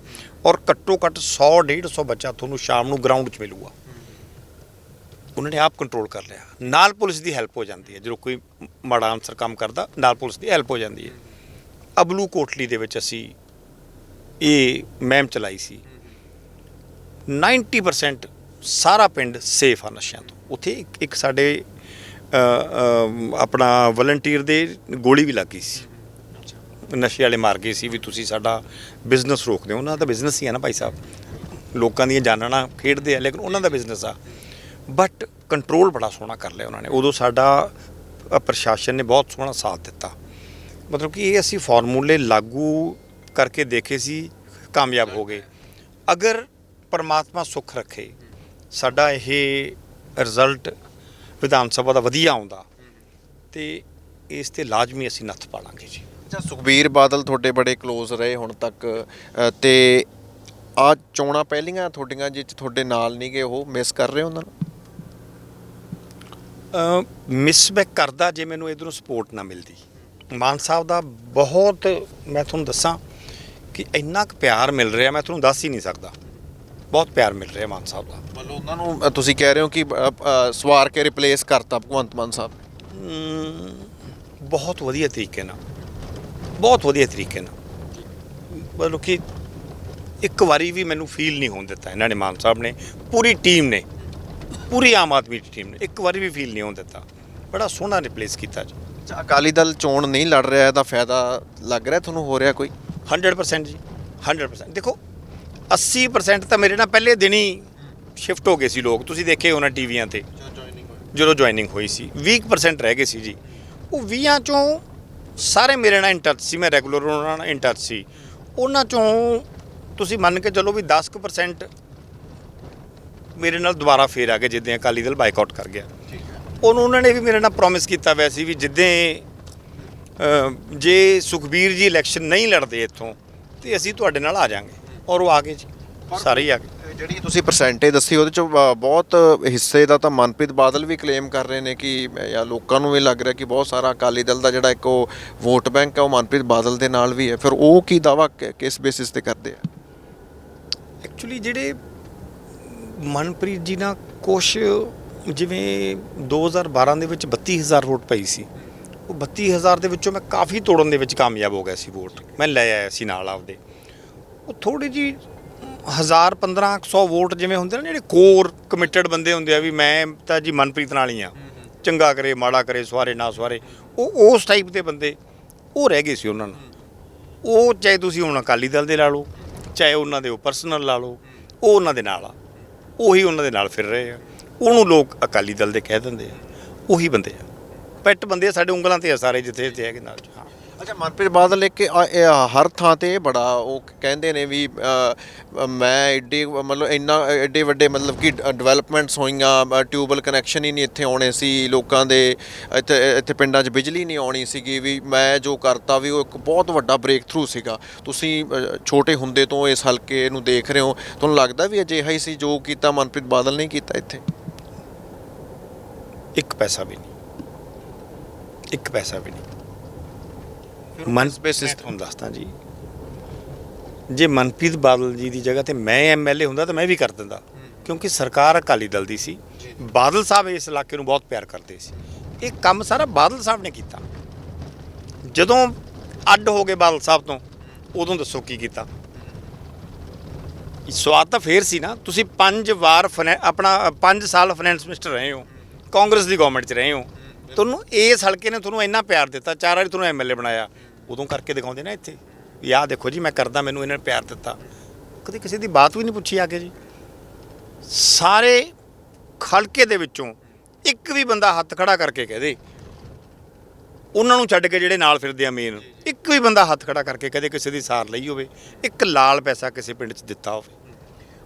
S2: ਔਰ ਘੱਟੋ ਘੱਟ 100 150 ਬੱਚਾ ਤੁਹਾਨੂੰ ਸ਼ਾਮ ਨੂੰ ਗਰਾਊਂਡ 'ਚ ਮਿਲੂਗਾ। ਉਹਨਾਂ ਨੇ ਆਪ ਕੰਟਰੋਲ ਕਰ ਲਿਆ। ਨਾਲ ਪੁਲਿਸ ਦੀ ਹੈਲਪ ਹੋ ਜਾਂਦੀ ਹੈ। ਜਦੋਂ ਕੋਈ ਮਾੜਾ ਅਨਸਰ ਕੰਮ ਕਰਦਾ, ਨਾਲ ਪੁਲਿਸ ਦੀ ਹੈਲਪ ਹੋ ਜਾਂਦੀ ਹੈ। ਅਬਲੂ ਕੋਟਲੀ ਦੇ ਵਿੱਚ ਅਸੀਂ ਇਹ ਮੈਮ ਚਲਾਈ ਸੀ। 90% ਸਾਰਾ ਪਿੰਡ ਸੇਫ ਆ ਨਸ਼ਿਆਂ ਤੋਂ। ਉੱਥੇ ਇੱਕ- ਇੱਕ ਸਾਡੇ ਆਪਣਾ ਵਲੰਟੀਅਰ ਦੇ ਗੋਲੀ ਵੀ ਲੱਗ ਗਈ ਸੀ। ਨਸ਼ੇ ਵਾਲੇ ਮਾਰ ਗਏ ਸੀ ਵੀ ਤੁਸੀਂ ਸਾਡਾ ਬਿਜ਼ਨਸ ਰੋਕਦੇ ਹੋ। ਉਹਨਾਂ ਦਾ ਬਿਜ਼ਨਸ ਹੀ ਆ ਨਾ ਭਾਈ ਸਾਹਿਬ। ਲੋਕਾਂ ਦੀਆਂ ਜਾਨਾਂ ਖੇਡਦੇ ਆ, ਲੇਕਿਨ ਉਹਨਾਂ ਦਾ ਬਿਜ਼ਨਸ ਆ। ਬਟ ਕੰਟਰੋਲ ਬੜਾ ਸੋਹਣਾ ਕਰ ਲਿਆ ਉਹਨਾਂ ਨੇ। ਉਦੋਂ ਸਾਡਾ ਪ੍ਰਸ਼ਾਸਨ ਨੇ ਬਹੁਤ ਸੋਹਣਾ ਸਾਥ ਦਿੱਤਾ। ਮਤਲਬ ਕਿ ਇਹ ਅਸੀਂ ਫਾਰਮੂਲੇ ਲਾਗੂ ਕਰਕੇ ਦੇਖੇ ਸੀ ਕਾਮਯਾਬ ਹੋ ਗਏ। ਅਗਰ ਪਰਮਾਤਮਾ ਸੁੱਖ ਰੱਖੇ ਸਾਡਾ ਇਹ ਰਿਜ਼ਲਟ ਵਿਧਾਨ ਸਭਾ ਦਾ ਵਧੀਆ ਆਉਂਦਾ ਤੇ ਇਸ ਤੇ ਲਾਜ਼ਮੀ ਅਸੀਂ ਨੱਥ ਪਾਲਾਂਗੇ ਜੀ।
S1: ਅੱਛਾ ਸੁਖਬੀਰ ਬਾਦਲ ਤੁਹਾਡੇ ਬੜੇ ক্লোਜ਼ ਰਹੇ ਹੁਣ ਤੱਕ ਅ, ਤੇ ਆ ਚੋਣਾਂ ਪਹਿਲੀਆਂ ਤੁਹਾਡੀਆਂ ਜਿਹ 'ਚ ਤੁਹਾਡੇ ਨਾਲ ਨਹੀਂ ਗਏ ਉਹ ਮਿਸ ਕਰ ਰਹੇ ਉਹਨਾਂ ਨੂੰ?
S2: ਮਿਸਬੈਕ ਕਰਦਾ ਜੇ ਮੈਨੂੰ ਇਧਰੋਂ ਸਪੋਰਟ ਨਾ ਮਿਲਦੀ। ਮਾਨ ਸਾਹਿਬ ਦਾ ਬਹੁਤ ਮੈਂ ਤੁਹਾਨੂੰ ਦੱਸਾਂ ਕਿ ਇੰਨਾ ਕੁ ਪਿਆਰ ਮਿਲ ਰਿਹਾ ਮੈਂ ਤੁਹਾਨੂੰ ਦੱਸ ਹੀ ਨਹੀਂ ਸਕਦਾ। ਬਹੁਤ ਪਿਆਰ ਮਿਲ ਰਿਹਾ ਮਾਨ ਸਾਹਿਬ ਦਾ।
S1: ਮਤਲਬ ਉਹਨਾਂ ਨੂੰ ਤੁਸੀਂ ਕਹਿ ਰਹੇ ਹੋ ਕਿ ਸਵਾਰ ਕੇ ਰਿਪਲੇਸ ਕਰਤਾ ਭਗਵੰਤ ਮਾਨ ਸਾਹਿਬ।
S2: ਬਹੁਤ ਵਧੀਆ ਤਰੀਕੇ ਨਾਲ। ਬਹੁਤ ਵਧੀਆ ਤਰੀਕੇ ਨਾਲ। ਮਤਲਬ ਕਿ ਇੱਕ ਵਾਰੀ ਵੀ ਮੈਨੂੰ ਫੀਲ ਨਹੀਂ ਹੋਣ ਦਿੱਤਾ ਇਹਨਾਂ ਨੇ ਮਾਨ ਸਾਹਿਬ ਨੇ। ਪੂਰੀ ਟੀਮ ਨੇ। ਪੂਰੀ ਆਮ ਆਦਮੀ ਦੀ ਟੀਮ ਨੇ। ਇੱਕ ਵਾਰੀ ਵੀ ਫੀਲ ਨਹੀਂ ਹੋਣ ਦਿੱਤਾ। ਬੜਾ ਸੋਹਣਾ ਰਿਪਲੇਸ ਕੀਤਾ ਜੀ।
S1: ਅੱਛਾ ਅਕਾਲੀ ਦਲ ਚੋਣ ਨਹੀਂ ਲੜ ਰਿਹਾ ਇਹਦਾ ਫਾਇਦਾ ਲੱਗ ਰਿਹਾ? ਤੁਹਾਨੂੰ ਹੋ ਰਿਹਾ ਕੋਈ?
S2: 100% ਜੀ। 100% ਦੇਖੋ 80% ਤਾਂ ਮੇਰੇ ਨਾਲ ਪਹਿਲੇ ਦਿਨ ਹੀ ਸ਼ਿਫਟ ਹੋ ਗਏ ਸੀ ਲੋਕ। ਤੁਸੀਂ ਦੇਖੇ ਹੋਣਾ ਟੀਵੀਆਂ ਤੇ। ਜਦੋਂ ਜੁਆਇਨਿੰਗ ਹੋਈ ਸੀ। 20% ਰਹਿ ਗਏ ਸੀ ਜੀ। ਉਹ 20ਾਂ ਚੋਂ ਸਾਰੇ ਮੇਰੇ ਨਾਲ ਇਨ ਟੱਚ ਸੀ। ਮੈਂ ਰੈਗੂਲਰ ਉਹਨਾਂ ਨਾਲ ਇਨ ਟੱਚ ਸੀ। ਉਹਨਾਂ ਚੋਂ ਤੁਸੀਂ ਮੰਨ ਕੇ ਚੱਲੋ ਵੀ 10% ਮੇਰੇ ਨਾਲ ਦੁਬਾਰਾ ਫੇਰ ਆ ਗਏ ਜਿੱਦਾਂ ਅਕਾਲੀ ਦਲ ਬਾਈਕਾਟ ਕਰ ਗਿਆ। ਉਹਨੂੰ ਉਹਨਾਂ ਨੇ ਵੀ ਮੇਰੇ ਨਾਲ ਪ੍ਰੋਮਿਸ ਕੀਤਾ ਹੋਇਆ ਸੀ ਵੀ ਜਿੱਦਾਂ ਜੇ ਸੁਖਬੀਰ ਜੀ ਇਲੈਕਸ਼ਨ ਨਹੀਂ ਲੜਦੇ ਇੱਥੋਂ ਤੇ ਅਸੀਂ ਤੁਹਾਡੇ ਨਾਲ ਆ ਜਾਾਂਗੇ ਔਰ ਉਹ ਆ ਗਏ ਜੀ। ਸਾਰੇ ਹੀ ਆ ਗਏ।
S1: ਜਿਹੜੀ ਤੁਸੀਂ ਪਰਸੈਂਟੇਜ ਦੱਸੀ ਉਹਦੇ ਚ ਬਹੁਤ ਹਿੱਸੇ ਦਾ ਤਾਂ ਮਨਪ੍ਰੀਤ ਬਾਦਲ ਵੀ ਕਲੇਮ ਕਰ ਰਹੇ ਨੇ ਕਿ ਜਾਂ ਲੋਕਾਂ ਨੂੰ ਵੀ ਲੱਗ ਰਿਹਾ ਕਿ ਬਹੁਤ ਸਾਰਾ ਅਕਾਲੀ ਦਲ ਦਾ ਜਿਹੜਾ ਇੱਕ ਉਹ ਵੋਟ ਬੈਂਕ ਹੈ ਉਹ ਮਨਪ੍ਰੀਤ ਬਾਦਲ ਦੇ ਨਾਲ ਵੀ ਹੈ। ਫਿਰ ਉਹ ਕੀ ਦਾਵਾ ਕਿਸ ਬੇਸਿਸ ਤੇ ਕਰਦੇ ਆ?
S2: ਐਕਚੁਅਲੀ ਜਿਹੜੇ ਮਨਪ੍ਰੀਤ ਜੀ ਨਾਲ ਕੁਛ ਜਿਵੇਂ 2012 ਦੇ ਵਿੱਚ 32000 ਵੋਟ ਪਈ ਸੀ। ਉਹ 32000 ਦੇ ਵਿੱਚੋਂ ਮੈਂ ਕਾਫੀ ਤੋੜਨ ਦੇ ਵਿੱਚ ਕਾਮਯਾਬ ਹੋ ਗਿਆ ਸੀ ਵੋਟ। ਮੈਂ ਲੈ ਆਇਆ ਸੀ ਨਾਲ ਆਪਦੇ। ਉਹ ਥੋੜੀ ਜੀ 1000 1500 ਵੋਟ ਜਿਵੇਂ ਹੁੰਦੇ ਨੇ ਜਿਹੜੇ ਕੋਰ ਕਮਿਟਡ ਬੰਦੇ ਹੁੰਦੇ ਆ ਵੀ ਮੈਂ ਤਾਂ ਜੀ ਮਨਪ੍ਰੀਤ ਨਾਲ ਹੀ ਆ। ਚੰਗਾ ਕਰੇ ਮਾੜਾ ਕਰੇ ਸਵਾਰੇ ਨਾ ਸਵਾਰੇ। ਉਹ ਉਸ ਟਾਈਪ ਦੇ ਬੰਦੇ ਉਹ ਰਹਿ ਗਏ ਸੀ ਉਹਨਾਂ ਨੂੰ ਉਹ ਚਾਹੇ ਤੁਸੀਂ ਹੁਣ ਅਕਾਲੀ ਦਲ ਦੇ ਲਾ ਲਓ ਚਾਹੇ ਉਹਨਾਂ ਦੇ ਉਹ ਪਰਸਨਲ ਲਾ ਲਓ ਉਹ ਉਹਨਾਂ ਦੇ ਨਾਲ ਆ। ਉਹੀ ਉਹਨਾਂ ਦੇ ਨਾਲ ਫਿਰ ਰਹੇ ਆ। ਉਹਨੂੰ ਲੋਕ ਅਕਾਲੀ ਦਲ ਦੇ ਕਹਿ ਦਿੰਦੇ ਆ। ਉਹੀ ਬੰਦੇ ਆ। ਪੈਟ ਬੰਦੇ ਆ, ਸਾਡੇ ਉਂਗਲਾਂ ਤੇ ਆ ਸਾਰੇ ਜਿੱਥੇ ਜਿੱਥੇ ਹੈਗੇ ਨਾਲ। ਹਾਂ।
S1: ਅੱਛਾ, ਮਨਪ੍ਰੀਤ ਬਾਦਲ ਇੱਕ ਇਹ- ਹਰ ਥਾਂ ਤੇ ਬੜਾ ਉਹ ਕਹਿੰਦੇ ਨੇ ਵੀ ਮੈਂ ਐਡੇ ਮਤਲਬ ਇੰਨਾ ਐਡੇ ਵੱਡੇ, ਮਤਲਬ ਕਿ ਡਿਵੈਲਪਮੈਂਟਸ ਹੋਈਆਂ ਟਿਊਬਲ ਕਨੈਕਸ਼ਨ ਹੀ ਨਹੀਂ ਇੱਥੇ ਆਉਣੇ ਸੀ, ਲੋਕਾਂ ਦੇ, ਇੱਥੇ ਇੱਥੇ ਪਿੰਡਾਂ 'ਚ ਬਿਜਲੀ ਨਹੀਂ ਆਉਣੀ ਸੀਗੀ, ਵੀ ਮੈਂ ਜੋ ਕਰਤਾ ਵੀ ਉਹ ਇੱਕ ਬਹੁਤ ਵੱਡਾ ਬ੍ਰੇਕ ਥਰੂ ਸੀਗਾ। ਤੁਸੀਂ ਛੋਟੇ ਹੁੰਦੇ ਤੋਂ ਇਸ ਹਲਕੇ ਨੂੰ ਦੇਖ ਰਹੇ ਹੋ, ਤੁਹਾਨੂੰ ਲੱਗਦਾ ਵੀ ਅਜਿਹਾ ਹੀ ਸੀ ਜੋ ਕੀਤਾ ਮਨਪ੍ਰੀਤ ਬਾਦਲ ਨੇ ਕੀਤਾ ਇੱਥੇ?
S2: ਇੱਕ ਪੈਸਾ ਵੀ ਨਹੀਂ। ਇੱਕ ਪੈਸਾ ਵੀ ਨਹੀਂ। ਮਨ
S1: basis
S2: ਮੈਂ ਤੁਹਾਨੂੰ ਦੱਸਦਾ ਜੀ। ਜੇ ਮਨਪ੍ਰੀਤ ਬਾਦਲ ਜੀ ਦੀ ਜਗ੍ਹਾ ਤੇ ਮੈਂ ਐਮਐਲਏ ਹੁੰਦਾ ਤਾਂ ਮੈਂ ਵੀ ਕਰ ਦਿੰਦਾ। ਕਿਉਂਕਿ ਸਰਕਾਰ ਅਕਾਲੀ ਦਲ ਦੀ ਸੀ। ਬਾਦਲ ਸਾਹਿਬ ਇਸ ਇਲਾਕੇ ਨੂੰ ਬਹੁਤ ਪਿਆਰ ਕਰਦੇ ਸੀ। ਇਹ ਕੰਮ ਸਾਰਾ ਬਾਦਲ ਸਾਹਿਬ ਨੇ ਕੀਤਾ। ਜਦੋਂ ਅੱਡ ਹੋ ਗਏ ਬਾਦਲ ਸਾਹਿਬ ਤੋਂ ਉਦੋਂ ਦੱਸੋ ਕੀ ਕੀਤਾ? ਸਵਾਦ ਤਾਂ ਫੇਰ ਸੀ ਨਾ। ਤੁਸੀਂ ਪੰਜ ਵਾਰ ਆਪਣਾ 5 ਸਾਲ ਫਾਈਨੈਂਸ ਮਿਨਿਸਟਰ ਰਹੇ ਹੋ। ਕਾਂਗਰਸ ਦੀ ਗਵਰਨਮੈਂਟ 'ਚ ਰਹੇ ਹੋ। ਤੁਹਾਨੂੰ ਇਸ ਹਲਕੇ ਨੇ ਤੁਹਾਨੂੰ ਇੰਨਾ ਪਿਆਰ ਦਿੱਤਾ। ਚਾਰ ਵਾਰੀ ਤੁਹਾਨੂੰ ਐਮਐਲਏ ਬਣਾਇਆ। ਉਦੋਂ ਕਰਕੇ ਦਿਖਾਉਂਦੇ ਨਾ ਇੱਥੇ। ਵੀ ਆਹ ਦੇਖੋ ਜੀ, ਮੈਂ ਕਰਦਾ, ਮੈਨੂੰ ਇਹਨਾਂ ਨੇ ਪਿਆਰ ਦਿੱਤਾ। ਕਦੇ ਕਿਸੇ ਦੀ ਬਾਤ ਵੀ ਨਹੀਂ ਪੁੱਛੀ ਆ ਕੇ ਜੀ। ਸਾਰੇ ਹਲਕੇ ਦੇ ਵਿੱਚੋਂ ਇੱਕ ਵੀ ਬੰਦਾ ਹੱਥ ਖੜਾ ਕਰਕੇ ਕਹਦੇ ਉਹਨਾਂ ਨੂੰ ਛੱਡ ਕੇ ਜਿਹੜੇ ਨਾਲ ਫਿਰਦੇ ਆ ਮੇਨ ਇੱਕ ਵੀ ਬੰਦਾ ਹੱਥ ਖੜਾ ਕਰਕੇ ਕਦੇ ਕਿਸੇ ਦੀ ਸਾਰ ਲਈ ਹੋਵੇ, ਇੱਕ ਲਾਲ ਪੈਸਾ ਕਿਸੇ ਪਿੰਡ 'ਚ ਦਿੱਤਾ ਹੋਵੇ।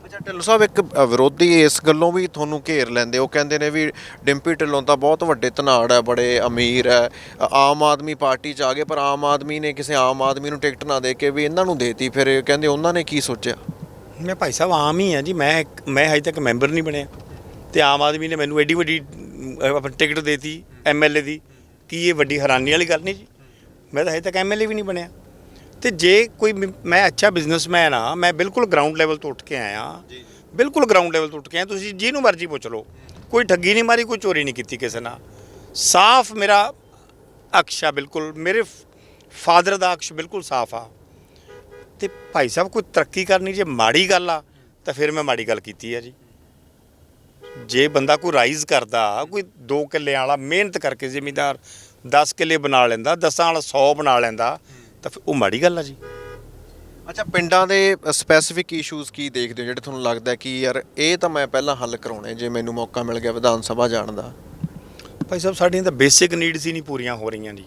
S1: ਅੱਛਾ ਢਿੱਲੋਂ ਸਾਹਿਬ ਇੱਕ ਅ, ਵਿਰੋਧੀ ਇਸ ਗੱਲੋਂ ਵੀ ਤੁਹਾਨੂੰ ਘੇਰ ਲੈਂਦੇ। ਉਹ ਕਹਿੰਦੇ ਨੇ ਵੀ ਡਿੰਪੀ ਢਿੱਲੋਂ ਤਾਂ ਬਹੁਤ ਵੱਡੇ ਧਨਾੜ ਹੈ ਬੜੇ ਅਮੀਰ ਹੈ। ਅ, ਆਮ ਆਦਮੀ ਪਾਰਟੀ ਚ ਆ ਗਏ ਪਰ ਆਮ ਆਦਮੀ ਨੇ ਕਿਸੇ ਆਮ ਆਦਮੀ ਨੂੰ ਟਿਕਟ ਨਾ ਦੇ ਕੇ ਵੀ ਇਹਨਾਂ ਨੂੰ ਦੇਤੀ। ਫਿਰ ਇਹ ਕਹਿੰਦੇ ਉਹਨਾਂ ਨੇ ਕੀ ਸੋਚਿਆ?
S2: ਮੈਂ ਭਾਈ ਸਾਹਿਬ ਆਮ ਹੀ ਆ ਜੀ। ਮੈਂ ਇੱਕ ਮੈਂ ਹਜੇ ਤੱਕ ਮੈਂਬਰ ਨਹੀਂ ਬਣਿਆ। ਤੇ ਆਮ ਆਦਮੀ ਨੇ ਮੈਨੂੰ ਐਡੀ ਵੱਡੀ ਅਮ, ਆਪਣੀ ਟਿਕਟ ਦੇਤੀ ਐਮਐਲਏ ਦੀ। ਕੀ ਇਹ ਵੱਡੀ ਹੈਰਾਨੀ ਵਾਲੀ ਗੱਲ ਨਹੀਂ ਜੀ? ਮੈਂ ਤਾਂ ਹਜੇ ਤੱਕ ਐਮਐਲਏ ਵੀ ਨਹੀਂ ਬਣਿਆ। ਤੇ ਜੇ ਕੋਈ ਮ- ਅੱਛਾ ਬਿਜ਼ਨਸਮੈਨ ਆ ਮੈਂ ਬਿਲਕੁਲ ਗਰਾਊਂਡ ਲੈਵਲ ਤੋਂ ਉੱਠ ਕੇ ਆਇਆ। ਬਿਲਕੁਲ ਗਰਾਊਂਡ ਲੈਵਲ ਤੋਂ ਉੱਠ ਕੇ ਆਇਆ। ਤੁਸੀਂ ਜਿਹਨੂੰ ਮਰਜ਼ੀ ਪੁੱਛ ਲਓ। ਕੋਈ ਠੱਗੀ ਨਹੀਂ ਮਾਰੀ ਕੋਈ ਚੋਰੀ ਨਹੀਂ ਕੀਤੀ ਕਿਸੇ ਨਾਲ। ਸਾਫ਼ ਮੇਰਾ ਅਕਸ਼ਾ ਬਿਲਕੁਲ। ਮੇਰੇ ਫਾਦਰ ਦਾ ਅਕਸ਼ ਬਿਲਕੁਲ ਸਾਫ਼ ਆ। ਤੇ ਭਾਈ ਸਾਹਿਬ ਕੋਈ ਤਰੱਕੀ ਕਰਨੀ ਜੇ ਮਾੜੀ ਗੱਲ ਆ ਤਾਂ ਫਿਰ ਮੈਂ ਮਾੜੀ ਗੱਲ ਕੀਤੀ ਆ ਜੀ। ਜੇ ਬੰਦਾ ਕੋਈ ਰਾਈਜ਼ ਕਰਦਾ ਕੋਈ 2 ਕਿੱਲੇ ਵਾਲਾ ਮਿਹਨਤ ਕਰਕੇ ਜ਼ਿਮੀਦਾਰ 10 ਕਿੱਲੇ ਬਣਾ ਲੈਂਦਾ 10 ਵਾਲਾ 100 ਬਣਾ ਲੈਂਦਾ ਤਾਂ ਫਿਰ ਉਹ ਮਾੜੀ ਗੱਲ ਆ ਜੀ।
S1: ਅੱਛਾ ਪਿੰਡਾਂ ਦੇ ਸਪੈਸੀਫਿਕ ਇਸ਼ੂਜ਼ ਕੀ ਦੇਖਦੇ ਹੋ? ਜਿਹੜੇ ਤੁਹਾਨੂੰ ਲੱਗਦਾ ਕਿ ਯਾਰ ਇਹ ਤਾਂ ਮੈਂ ਪਹਿਲਾਂ ਹੱਲ ਕਰਾਉਣੇ ਜੇ ਮੈਨੂੰ ਮੌਕਾ ਮਿਲ ਗਿਆ ਵਿਧਾਨ ਸਭਾ ਜਾਣ ਦਾ।
S2: ਭਾਈ ਸਾਹਿਬ ਸਾਡੀਆਂ ਤਾਂ ਬੇਸਿਕ ਨੀਡਸ ਹੀ ਨਹੀਂ ਪੂਰੀਆਂ ਹੋ ਰਹੀਆਂ ਜੀ।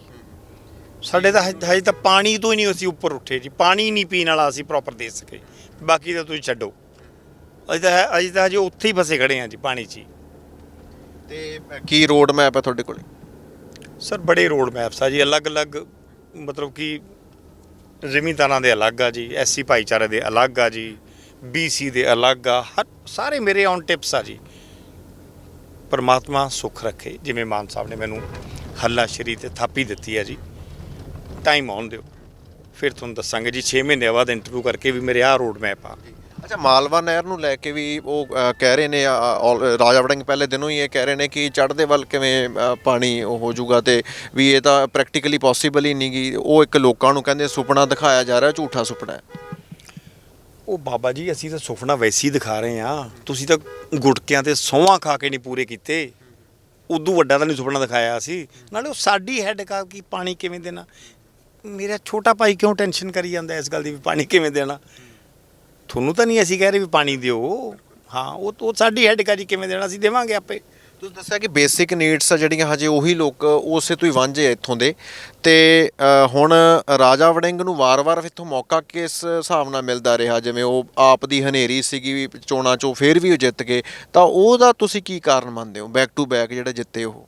S2: ਸਾਡੇ ਤਾਂ ਹਜੇ ਹਜੇ ਤਾਂ ਪਾਣੀ ਤੋਂ ਹੀ ਨਹੀਂ ਅਸੀਂ ਉੱਪਰ ਉੱਠੇ ਜੀ। ਪਾਣੀ ਨਹੀਂ ਪੀਣ ਵਾਲਾ ਅਸੀਂ ਪ੍ਰੋਪਰ ਦੇ ਸਕੇ। ਬਾਕੀ ਤਾਂ ਤੁਸੀਂ ਛੱਡੋ। ਅਜੇ ਤਾਂ ਹੈ- ਅਜੇ ਤਾਂ ਹਜੇ ਉੱਥੇ ਹੀ ਫਸੇ ਖੜੇ ਹਾਂ ਜੀ ਪਾਣੀ 'ਚ ਹੀ।
S1: ਤੇ ਕੀ ਰੋਡ ਮੈਪ ਹੈ ਤੁਹਾਡੇ ਕੋਲ?
S2: ਸਰ ਬੜੇ ਰੋਡ ਮੈਪਸ ਆ ਜੀ। ਅਲੱਗ-ਅਲੱਗ ਮਤਲਬ ਕਿ ਜ਼ਿਮੀਂਦਾਰਾਂ ਦੇ ਅਲੱਗ ਆ ਜੀ, ਐਸਸੀ ਭਾਈਚਾਰੇ ਦੇ ਅਲੱਗ ਆ ਜੀ ਬੀਸੀ ਦੇ ਅਲੱਗ ਆ, ਹਰ ਸਾਰੇ ਮੇਰੇ ਔਨ ਟਿਪਸ ਆ ਜੀ। ਪਰਮਾਤਮਾ ਸੁੱਖ ਰੱਖੇ, ਜਿਵੇਂ ਮਾਨ ਸਾਹਿਬ ਨੇ ਮੈਨੂੰ ਹੱਲਾ ਸ਼ਰੀ ਤੇ ਥਾਪੀ ਦਿੱਤੀ ਆ ਜੀ। ਟਾਈਮ ਆਉਣ ਦਿਓ। ਫਿਰ ਤੁਹਾਨੂੰ ਦੱਸਾਂਗੇ ਜੀ 6 ਮਹੀਨੇ ਬਾਅਦ ਇੰਟਰਵਿਊ ਕਰਕੇ ਵੀ ਮੇਰੇ ਆਹ ਰੋਡ ਮੈਪ ਆ।
S1: ਅੱਛਾ ਮਾਲਵਾ ਨਹਿਰ ਨੂੰ ਲੈ ਕੇ ਵੀ ਉਹ ਅ, ਕਹਿ ਰਹੇ ਨੇ ਅ, ਔਲ- ਰਾਜਾ ਵੜਿੰਗ ਪਹਿਲੇ ਦਿਨੋਂ ਹੀ ਇਹ ਕਹਿ ਰਹੇ ਨੇ ਕਿ ਚੜ੍ਹਦੇ ਵੱਲ ਕਿਵੇਂ ਅ, ਪਾਣੀ ਉਹ ਹੋ ਜਾਊਗਾ ਤੇ ਵੀ ਇਹ ਤਾਂ ਪ੍ਰੈਕਟੀਕਲੀ ਪੋਸੀਬਲ ਹੀ ਨਹੀਂ ਗੀ। ਉਹ ਇੱਕ ਲੋਕਾਂ ਨੂੰ ਕਹਿੰਦੇ ਸੁਪਨਾ ਦਿਖਾਇਆ ਜਾ ਰਿਹਾ ਝੂਠਾ ਸੁਪਨਾ ਹੈ।
S2: ਉਹ ਬਾਬਾ ਜੀ ਅਸੀਂ ਤਾਂ ਸੁਪਨਾ ਵੈਸੇ ਹੀ ਦਿਖਾ ਰਹੇ ਆ ਤੁਸੀਂ ਤਾਂ ਗੁਟਕਿਆਂ ਤੇ ਸੌਂਹਾਂ ਖਾ ਕੇ ਨਹੀਂ ਪੂਰੇ ਕੀਤੇ। ਉਦੋਂ ਵੱਡਾ ਤਾਂ ਨਹੀਂ ਸੁਪਨਾ ਦਿਖਾਇਆ ਅਸੀਂ ਨਾਲੇ ਉਹ ਸਾਡੀ ਹੈਡ ਕਾ ਕਿ ਪਾਣੀ ਕਿਵੇਂ ਦੇਣਾ? ਮੇਰਾ ਛੋਟਾ ਭਾਈ ਕਿਉਂ ਟੈਨਸ਼ਨ ਕਰੀ ਜਾਂਦਾ ਇਸ ਗੱਲ ਦੀ ਵੀ ਪਾਣੀ ਕਿਵੇਂ ਦੇਣਾ? ਤੁਹਾਨੂੰ ਤਾਂ ਨਹੀਂ ਅਸੀਂ ਕਹਿ ਰਹੇ ਵੀ ਪਾਣੀ ਦਿਓ। ਹਾਂ ਉਹ ਉਹ ਸਾਡੀ ਹੈਡ ਕਾ ਜੀ ਕਿਵੇਂ ਦੇਣਾ ਅਸੀਂ ਦੇਵਾਂਗੇ ਆਪੇ।
S1: ਤੁਸੀਂ ਦੱਸਿਆ ਕਿ ਬੇਸਿਕ ਨੀਡਸ ਆ ਜਿਹੜੀਆਂ ਹਜੇ ਉਹੀ ਲੋਕ ਉਸੇ ਤੋਂ ਹੀ ਵਾਂਝੇ ਆ ਇੱਥੋਂ ਦੇ। ਤੇ ਹੁਣ ਰਾਜਾ ਵੜਿੰਗ ਨੂੰ ਵਾਰ-ਵਾਰ ਇੱਥੋਂ ਮੌਕਾ ਕਿਸ ਹਿਸਾਬ ਨਾਲ ਮਿਲਦਾ ਰਿਹਾ? ਜਿਵੇਂ ਉਹ ਆਪ ਦੀ ਹਨੇਰੀ ਸੀਗੀ ਵੀ ਚੋਣਾਂ ਚੋਂ ਫੇਰ ਵੀ ਉਹ ਜਿੱਤ ਗਏ। ਤਾਂ ਉਹਦਾ ਤੁਸੀਂ ਕੀ ਕਾਰਨ ਮੰਨਦੇ ਹੋ? ਬੈਕ ਟੂ ਬੈਕ ਜਿਹੜੇ ਜਿੱਤੇ ਉਹ।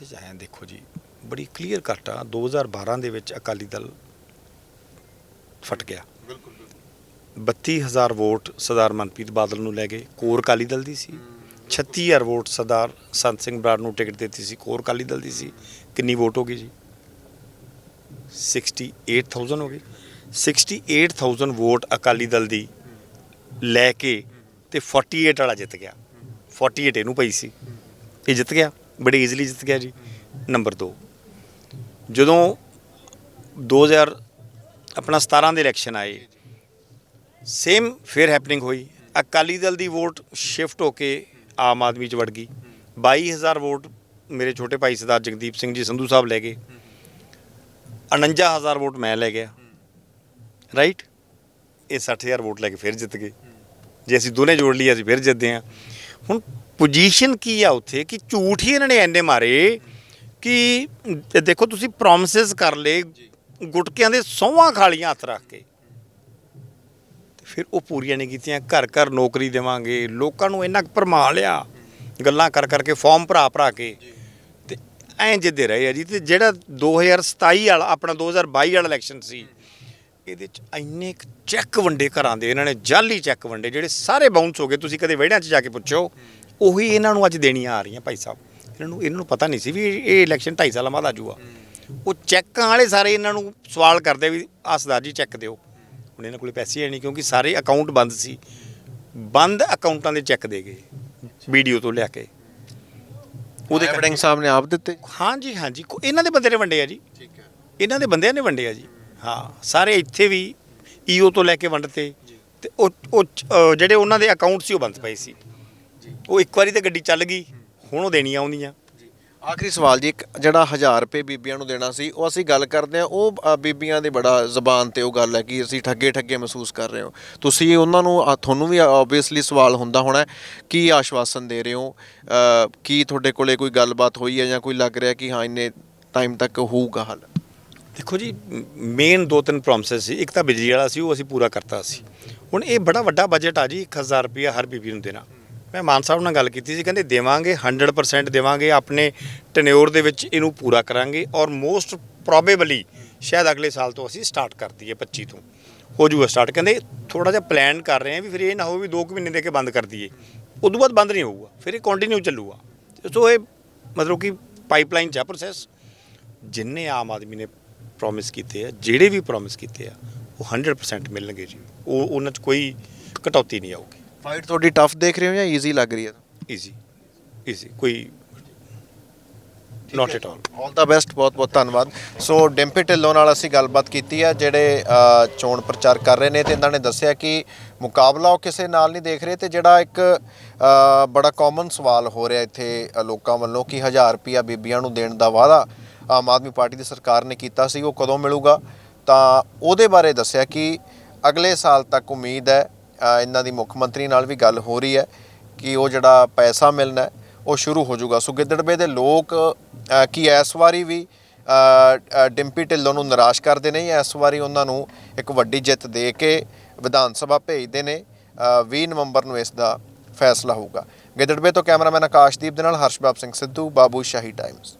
S2: ਚ ਆਇਆ ਦੇਖੋ ਜੀ ਬੜੀ ਕਲੀਅਰ ਕੱਟ ਆ। 2012 ਦੇ ਵਿੱਚ ਅਕਾਲੀ ਦਲ ਫਟ ਗਿਆ। 32000 ਵੋਟ ਸਰਦਾਰ ਮਨਪ੍ਰੀਤ ਬਾਦਲ ਨੂੰ ਲੈ ਗਏ, ਕੋਰ ਅਕਾਲੀ ਦਲ ਦੀ ਸੀ। 36000 ਵੋਟ ਸਰਦਾਰ ਸੰਤ ਸਿੰਘ ਬਰਾੜ ਨੂੰ ਟਿਕਟ ਦਿੱਤੀ ਸੀ, ਕੋਰ ਅਕਾਲੀ ਦਲ ਦੀ ਸੀ। ਕਿੰਨੀ ਵੋਟ ਹੋ ਗਈ ਜੀ? 68000 ਹੋ ਗਈ। 68000 ਵੋਟ ਅਕਾਲੀ ਦਲ ਦੀ ਲੈ ਕੇ ਤੇ 48 ਵਾਲਾ ਜਿੱਤ ਗਿਆ। 48 ਇਹਨੂੰ ਪਈ ਸੀ। ਇਹ ਜਿੱਤ ਗਿਆ, ਬੜੇ ਈਜ਼ੀਲੀ ਜਿੱਤ ਗਿਆ ਜੀ। ਨੰਬਰ 2 ਜਦੋਂ 2000 ਆਪਣਾ 17 ਦੇ ਇਲੈਕਸ਼ਨ ਆਏ ਸੇਮ ਫੇਰ ਹੈਪਨਿੰਗ ਹੋਈ। ਅਕਾਲੀ ਦਲ ਦੀ ਵੋਟ ਸ਼ਿਫਟ ਹੋ ਕੇ ਆਮ ਆਦਮੀ ਚ ਵੜ ਗਈ। 22000 ਵੋਟ ਮੇਰੇ ਛੋਟੇ ਭਾਈ ਸਰਦਾਰ ਜਗਦੀਪ ਸਿੰਘ ਜੀ ਸੰਧੂ ਸਾਹਿਬ ਲੈ ਗਏ। 49000 ਵੋਟ ਮੈਂ ਲੈ ਗਿਆ। ਰਾਈਟ ਇਹ 60000 ਵੋਟ ਲੈ ਕੇ ਫਿਰ ਜਿੱਤ ਗਏ। ਜੇ ਅਸੀਂ ਦੋਨੇ ਜੋੜ ਲਈ ਅਸੀਂ ਫਿਰ ਜਿੱਤਦੇ ਹਾਂ। ਹੁਣ ਪੋਜੀਸ਼ਨ ਕੀ ਆ ਉੱਥੇ ਕਿ ਝੂਠ ਹੀ ਇਹਨਾਂ ਨੇ ਐਨੇ ਮਾਰੇ ਕਿ ਦੇਖੋ ਤੁਸੀਂ ਪ੍ਰੋਮਿਸਸ ਕਰ ਲਏ ਗੁਟਕਿਆਂ ਦੇ ਸੌਹਾਂ ਖਾਲੀਆਂ ਹੱਥ ਰੱਖ ਕੇ। ਫਿਰ ਉਹ ਪੂਰੀਆਂ ਨਹੀਂ ਕੀਤੀਆਂ, ਘਰ ਘਰ ਨੌਕਰੀ ਦੇਵਾਂਗੇ। ਲੋਕਾਂ ਨੂੰ ਇੰਨਾ ਕੁ ਭਰਮਾ ਲਿਆ, ਗੱਲਾਂ ਕਰ ਕਰਕੇ ਫਾਰਮ ਭਰਾ ਭਰਾ ਕੇ। ਤੇ ਐਂ ਜਿੱਦੇ ਰਹੇ ਆ ਜੀ। ਤੇ ਜਿਹੜਾ 2027 ਵਾਲਾ, ਆਪਣਾ 2022 ਵਾਲਾ ਇਲੈਕਸ਼ਨ ਸੀ, ਇਹਦੇ ਚ ਇੰਨੇ ਕੁ ਚੈੱਕ ਵੰਡੇ ਘਰਾਂ ਦੇ, ਇਹਨਾਂ ਨੇ ਜਾਲੀ ਚੈੱਕ ਵੰਡੇ, ਜਿਹੜੇ ਸਾਰੇ ਬਾਉਂਸ ਹੋ ਗਏ। ਤੁਸੀਂ ਕਦੇ ਵਿਹੜਿਆਂ 'ਚ ਜਾ ਕੇ ਪੁੱਛੋ, ਉਹੀ ਇਹਨਾਂ ਨੂੰ ਅੱਜ ਦੇਣੀਆਂ ਆ ਰਹੀਆਂ ਭਾਈ ਸਾਹਿਬ। ਇਹਨਾਂ ਨੂੰ ਇਹਨਾਂ ਨੂੰ ਪਤਾ ਨਹੀਂ ਸੀ ਵੀ ਇਹ ਇਲੈਕਸ਼ਨ 2.5 ਸਾਲਾਂ ਬਾਅਦ ਆਜੂਗਾ ਉਹ ਚੈੱਕਾਂ ਵਾਲੇ ਸਾਰੇ ਇਹਨਾਂ ਨੂੰ ਸਵਾਲ ਕਰਦੇ ਵੀ ਆਹ ਸਰਦਾਰ ਜੀ ਚੈੱਕ ਦਿਓ। ਹੁਣ ਇਹਨਾਂ ਕੋਲੇ ਪੈਸੇ ਹੈ ਨਹੀਂ ਕਿਉਂਕਿ ਸਾਰੇ ਅਕਾਊਂਟ ਬੰਦ ਸੀ। ਬੰਦ ਅਕਾਊਂਟਾਂ ਦੇ ਚੈੱਕ ਦੇ ਗਏ ਵੀਡੀਓ ਤੋਂ ਲਿਆ ਕੇ।
S1: ਉਹਦੇ ਵੜਿੰਗ ਸਾਹਿਬ ਨੇ ਆਪ ਦਿੱਤੇ?
S2: ਹਾਂਜੀ ਹਾਂਜੀ। ਕੋ- ਇਹਨਾਂ ਦੇ ਬੰਦੇ ਨੇ ਵੰਡੇ ਆ ਜੀ।
S1: ਠੀਕ ਹੈ।
S2: ਇਹਨਾਂ ਦੇ ਬੰਦਿਆਂ ਨੇ ਵੰਡੇ ਆ ਜੀ। ਹਾਂ ਸਾਰੇ ਇੱਥੇ ਵੀ ਈਓ ਤੋਂ ਲੈ ਕੇ ਵੰਡਤੇ। ਤੇ ਉਹ ਉਹ ਚ- ਅ, ਜਿਹੜੇ ਉਹਨਾਂ ਦੇ ਅਕਾਊਂਟ ਸੀ ਉਹ ਬੰਦ ਪਏ ਸੀ। ਉਹ ਇੱਕ ਵਾਰੀ ਤੇ ਗੱਡੀ ਚੱਲ ਗਈ। ਹੁਣ ਉਹ ਦੇਣੀਆਂ ਆਉਂਦੀਆਂ।
S1: ਆਖਰੀ ਸਵਾਲ ਜੀ ਇੱਕ ਜਿਹੜਾ 1000 ਰੁਪਏ ਬੀਬੀਆਂ ਨੂੰ ਦੇਣਾ ਸੀ ਉਹ ਅਸੀਂ ਗੱਲ ਕਰਦੇ ਆ ਉਹ ਅ, ਬੀਬੀਆਂ ਦੇ ਬੜਾ ਜ਼ਬਾਨ ਤੇ ਉਹ ਗੱਲ ਹੈ ਕਿ ਅਸੀਂ ਠੱਗੇ ਠੱਗੇ ਮਹਿਸੂਸ ਕਰ ਰਹੇ ਹੋ। ਤੁਸੀਂ ਉਹਨਾਂ ਨੂੰ ਅ, ਤੁਹਾਨੂੰ ਵੀ ਆਬਵੀਅਸਲੀ ਸਵਾਲ ਹੁੰਦਾ ਹੋਣਾ ਹੈ, ਕੀ ਆਸ਼ਵਾਸਨ ਦੇ ਰਹੇ ਹੋ? ਅ, ਕੀ ਤੁਹਾਡੇ ਕੋਲੇ ਕੋਈ ਗੱਲਬਾਤ ਹੋਈ ਹੈ ਜਾਂ ਕੋਈ ਲੱਗ ਰਿਹਾ ਕਿ ਹਾਂ ਇੰਨੇ ਟਾਈਮ ਤੱਕ ਹੋਊਗਾ ਹੱਲ?
S2: ਦੇਖੋ ਜੀ ਮੇਨ ਦੋ ਤਿੰਨ ਪ੍ਰੋਮਿਸਸ ਸੀ ਇੱਕ ਤਾਂ ਬਿਜਲੀ ਵਾਲਾ ਸੀ ਉਹ ਅਸੀਂ ਪੂਰਾ ਕਰਤਾ ਸੀ। ਹੁਣ ਇਹ ਬੜਾ ਵੱਡਾ ਬਜਟ ਆ ਜੀ 1000 ਰੁਪਇਆ ਹਰ ਬੀਬੀ ਨੂੰ ਦੇਣਾ। ਮੈਂ ਮਾਨ ਸਾਹਿਬ ਨਾਲ ਗੱਲ ਕੀਤੀ ਸੀ, ਕਹਿੰਦੇ ਦੇਵਾਂਗੇ 100% ਦੇਵਾਂਗੇ, ਆਪਣੇ ਟੈਨਿਓਰ ਦੇ ਵਿੱਚ ਇਹਨੂੰ ਪੂਰਾ ਕਰਾਂਗੇ ਔਰ ਮੋਸਟ ਪ੍ਰੋਬੇਬਲੀ ਸ਼ਾਇਦ ਅਗਲੇ ਸਾਲ ਤੋਂ ਅਸੀਂ ਸਟਾਰਟ ਕਰ ਦਈਏ 25 ਤੋਂ। ਹੋ ਜੂਗਾ ਸਟਾਰਟ ਕਹਿੰਦੇ ਥੋੜਾ ਜਿਹਾ ਪਲਾਨ ਕਰ ਰਹੇ ਹਾਂ ਵੀ ਫਿਰ ਇਹ ਨਾ ਹੋਵੇ ਵੀ 2 ਮਹੀਨੇ ਦੇ ਕੇ ਬੰਦ ਕਰ ਦਈਏ। ਉਦੋਂ ਬਾਅਦ ਬੰਦ ਨਹੀਂ ਹੋਊਗਾ, ਫਿਰ ਇਹ ਕੰਟੀਨਿਊ ਚੱਲੂਗਾ। ਸੋ ਇਹ ਮਤਲਬ ਕਿ ਪਾਈਪਲਾਈਨ ਚ ਪ੍ਰੋਸੈਸ ਜਿੰਨੇ ਆਮ ਆਦਮੀ ਨੇ ਪ੍ਰੋਮਿਸ ਕੀਤੇ ਆ, ਜਿਹੜੇ ਵੀ ਪ੍ਰੋਮਿਸ ਕੀਤੇ ਆ, ਉਹ 100% ਮਿਲਣਗੇ ਜੀ। ਉਹ ਉਹਨਾਂ 'ਚ ਕੋਈ ਕਟੌਤੀ ਨਹੀਂ ਆਊਗੀ।
S1: ਫਾਈਟ ਤੁਹਾਡੀ ਟਫ ਦੇਖ ਰਹੇ ਹੋ ਜਾਂ ਈਜ਼ੀ ਲੱਗ ਰਹੀ ਹੈ?
S2: ਈਜ਼ੀ ਈਜ਼ੀ ਕੋਈ not at all
S1: all the best ਬਹੁਤ ਬਹੁਤ ਧੰਨਵਾਦ। ਸੋ ਡਿੰਪੀ ਢਿੱਲੋਂ ਨਾਲ ਅਸੀਂ ਗੱਲਬਾਤ ਕੀਤੀ ਹੈ ਜਿਹੜੇ ਅ, ਚੋਣ ਪ੍ਰਚਾਰ ਕਰ ਰਹੇ ਨੇ ਤੇ ਇਹਨਾਂ ਨੇ ਦੱਸਿਆ ਕਿ ਮੁਕਾਬਲਾ ਉਹ ਕਿਸੇ ਨਾਲ ਨਹੀਂ ਦੇਖ ਰਹੇ ਤੇ ਜਿਹੜਾ ਇੱਕ ਅ, ਬੜਾ ਕਾਮਨ ਸਵਾਲ ਹੋ ਰਿਹਾ ਇੱਥੇ ਅ, ਲੋਕਾਂ ਵੱਲੋਂ ਕਿ 1000 ਰੁਪਿਆ ਬੀਬੀਆਂ ਨੂੰ ਦੇਣ ਦਾ ਵਾਅਦਾ ਆਮ ਆਦਮੀ ਪਾਰਟੀ ਦੀ ਸਰਕਾਰ ਨੇ ਕੀਤਾ ਸੀ ਉਹ ਕਦੋਂ ਮਿਲੂਗਾ? ਤਾਂ ਉਹਦੇ ਬਾਰੇ ਦੱਸਿਆ ਕਿ ਅਗਲੇ ਸਾਲ ਤੱਕ ਉਮੀਦ ਹੈ ਇਹਨਾਂ ਦੀ ਮੁੱਖ ਮੰਤਰੀ ਨਾਲ ਵੀ ਗੱਲ ਹੋ ਰਹੀ ਹੈ ਕਿ ਉਹ ਜਿਹੜਾ ਪੈਸਾ ਮਿਲਣਾ ਉਹ ਸ਼ੁਰੂ ਹੋ ਜਾਊਗਾ। ਸੋ ਗਿੱਦੜਵੇ ਦੇ ਲੋਕ ਕੀ ਇਸ ਵਾਰੀ ਵੀ ਡਿੰਪੀ ਢਿੱਲੋਂ ਨੂੰ ਨਿਰਾਸ਼ ਕਰਦੇ ਨਹੀਂ ਇਸ ਵਾਰੀ ਉਹਨਾਂ ਨੂੰ ਇੱਕ ਵੱਡੀ ਜਿੱਤ ਦੇ ਕੇ ਵਿਧਾਨ ਸਭਾ ਭੇਜਦੇ ਨੇ ਅ, 20 ਨਵੰਬਰ ਨੂੰ ਇਸ ਦਾ ਫੈਸਲਾ ਹੋਊਗਾ। ਗਿੱਦੜਵੇ ਤੋਂ ਕੈਮਰਾਮੈਨ ਆਕਾਸ਼ਦੀਪ ਦੇ ਨਾਲ ਹਰਸ਼ਬਾਬ ਸਿੰਘ ਸਿੱਧੂ ਬਾਬੂ ਸ਼ਾਹੀ ਟਾਈਮਜ਼।